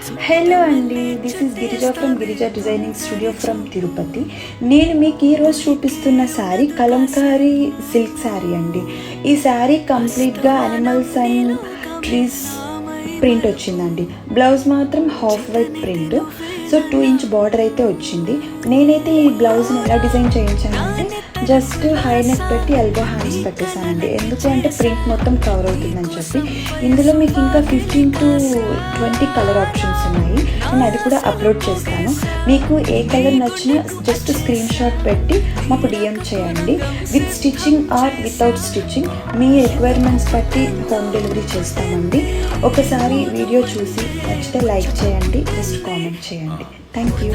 Hello అండి this is Girija from Girija designing studio from Tirupati నేను మీకు ఈరోజు చూపిస్తున్న శారీ కలంకారీ సిల్క్ శారీ అండి. ఈ శారీ కంప్లీట్గా అనిమల్స్ అండ్ ట్రీస్ ప్రింట్ వచ్చిందండి. బ్లౌజ్ మాత్రం half white print so two inch border అయితే వచ్చింది. నేనైతే ఈ బ్లౌజ్ని ఎలా డిజైన్ చేయించానంటే జస్ట్ హై నెక్ పెట్టి ఎల్బో హ్యాండ్స్ పెట్టేశానండి. ఎందుకు అంటే ప్రింట్ మొత్తం కవర్ అవుతుందని చెప్పి. ఇందులో మీకు ఇంకా fifteen to twenty colour options ఉన్నాయి. నేను అది కూడా అప్లోడ్ చేస్తాను. మీకు ఏ కలర్ నచ్చినా జస్ట్ స్క్రీన్ షాట్ పెట్టి మాకు డిఎం చేయండి. With stitching or without stitching me requirements బట్టి హోమ్ డెలివరీ చేస్తామండి. ఒకసారి వీడియో చూసి నచ్చితే లైక్ చేయండి జస్ట్ కామెంట్ చేయండి. Thank you